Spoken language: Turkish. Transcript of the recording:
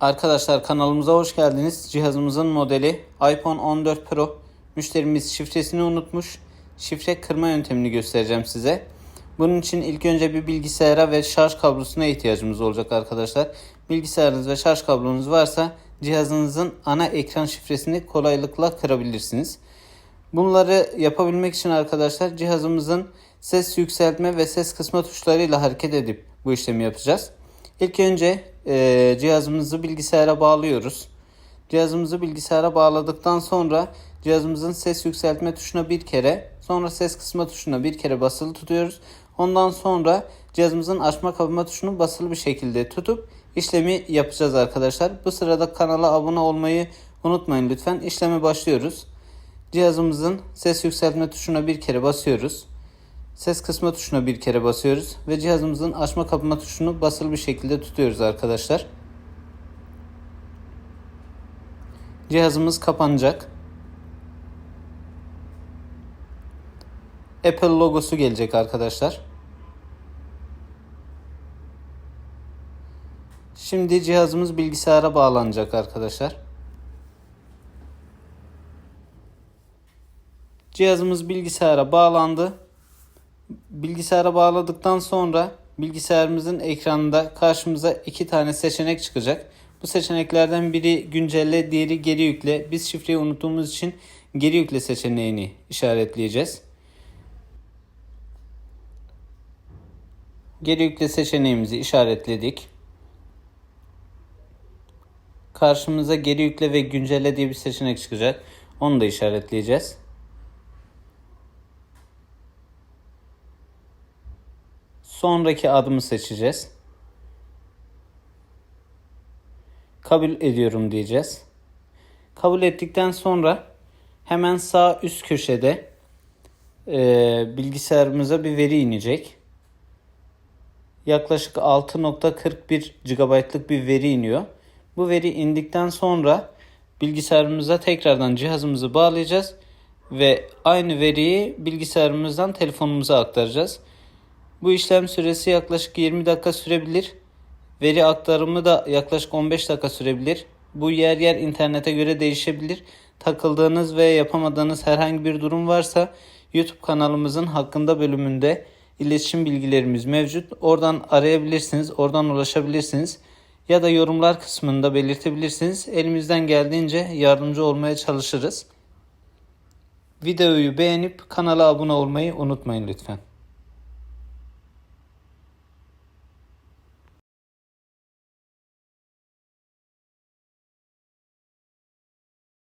Arkadaşlar kanalımıza hoş geldiniz. Cihazımızın modeli iPhone 14 Pro. Müşterimiz şifresini unutmuş. Şifre kırma yöntemini göstereceğim size. Bunun için ilk önce bir bilgisayara ve şarj kablosuna ihtiyacımız olacak arkadaşlar. Bilgisayarınız ve şarj kablonuz varsa cihazınızın ana ekran şifresini kolaylıkla kırabilirsiniz. Bunları yapabilmek için arkadaşlar cihazımızın ses yükseltme ve ses kısma tuşlarıyla hareket edip bu işlemi yapacağız. İlk önce e, cihazımızı bilgisayara bağlıyoruz. Cihazımızı bilgisayara bağladıktan sonra cihazımızın ses yükseltme tuşuna bir kere, sonra ses kısma tuşuna bir kere basılı tutuyoruz. Ondan sonra cihazımızın açma kapama tuşunu basılı bir şekilde tutup işlemi yapacağız arkadaşlar. Bu sırada kanala abone olmayı unutmayın lütfen. İşleme başlıyoruz. Cihazımızın ses yükseltme tuşuna bir kere basıyoruz. Ses kısma tuşuna bir kere basıyoruz ve cihazımızın açma kapama tuşunu basılı bir şekilde tutuyoruz arkadaşlar. Cihazımız kapanacak. Apple logosu gelecek arkadaşlar. Şimdi cihazımız bilgisayara bağlanacak arkadaşlar. Cihazımız bilgisayara bağlandı. Bilgisayara bağladıktan sonra bilgisayarımızın ekranında karşımıza iki tane seçenek çıkacak. Bu seçeneklerden biri güncelle, diğeri geri yükle. Biz şifreyi unuttuğumuz için geri yükle seçeneğini işaretleyeceğiz. Geri yükle seçeneğimizi işaretledik. Karşımıza geri yükle ve güncelle diye bir seçenek çıkacak. Onu da işaretleyeceğiz. Sonraki adımı seçeceğiz. Kabul ediyorum diyeceğiz. Kabul ettikten sonra hemen sağ üst köşede e, bilgisayarımıza bir veri inecek. Yaklaşık 6.41 GB'lık bir veri iniyor. Bu veri indikten sonra bilgisayarımıza tekrardan cihazımızı bağlayacağız ve aynı veriyi bilgisayarımızdan telefonumuza aktaracağız. Bu işlem süresi yaklaşık 20 dakika sürebilir. Veri aktarımı da yaklaşık 15 dakika sürebilir. Bu yer yer internete göre değişebilir. Takıldığınız ve yapamadığınız herhangi bir durum varsa YouTube kanalımızın hakkında bölümünde iletişim bilgilerimiz mevcut. Oradan arayabilirsiniz, oradan ulaşabilirsiniz. Ya da yorumlar kısmında belirtebilirsiniz. Elimizden geldiğince yardımcı olmaya çalışırız. Videoyu beğenip kanala abone olmayı unutmayın lütfen.